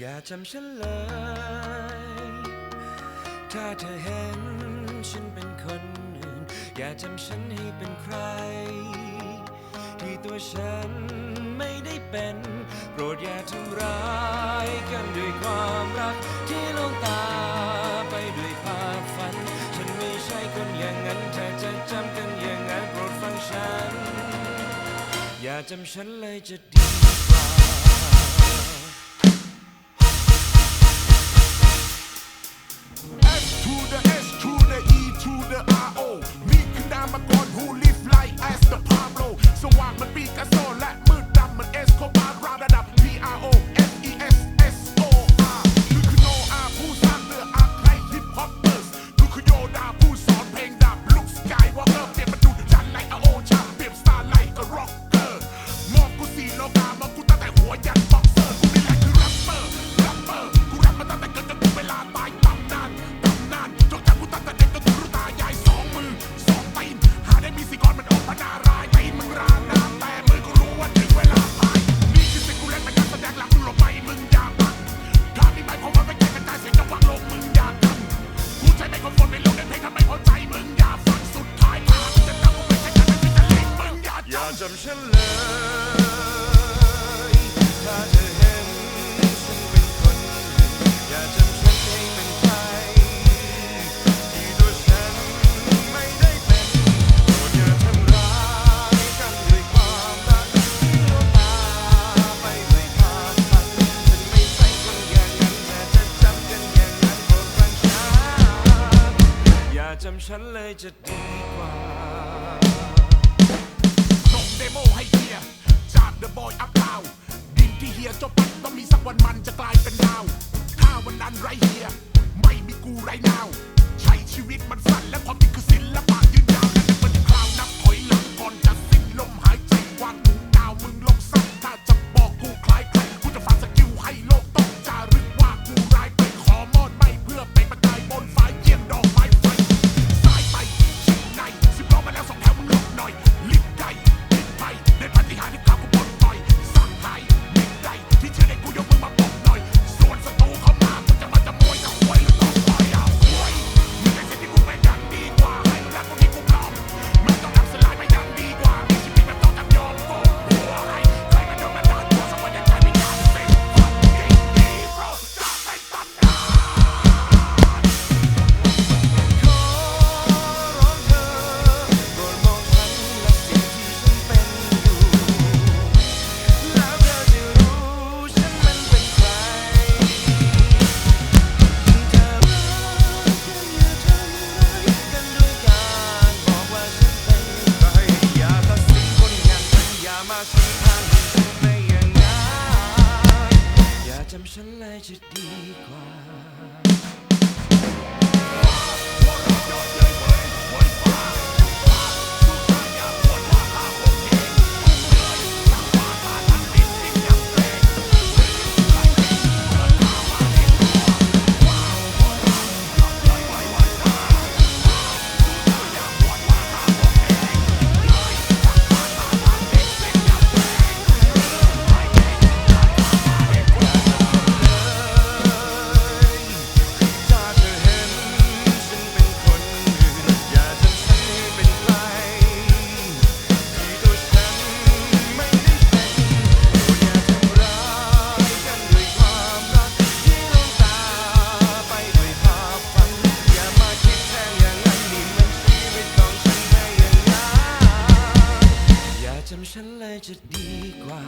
อย่าจำฉันเลย ถ้าเธอเห็นฉันเป็นคนอื่น อย่าจำฉันให้เป็นใคร ที่ตัวฉันไม่ได้เป็น โปรดอย่าทำร้ายกันด้วยความรักที่ลงตาไปด้วยภาพฝัน ฉันไม่ใช่คนอย่างนั้นเธอจะจำกันอย่างนั้นโปรดฟังฉัน อย่าจำฉันเลยจะดีำฉันเลยถ้าเธอเห็นฉันเป็นคนอื่อย่าจำฉันให้เป็นใครที่ตัวฉันไม่ได้เป็นโปรดอย่าทำร้ายกันด้วยความรักที่เรตาไปไม่ผ่านฝันฉันไม่ใช่คนอย่างนั้นแต่จะจำกันอย่างนั้นโปรดฟังฉันอย่าจำฉันเลยจะดีกว่า จำฉันเลยจะดีกว่า จำฉันเลยจะดีกว่า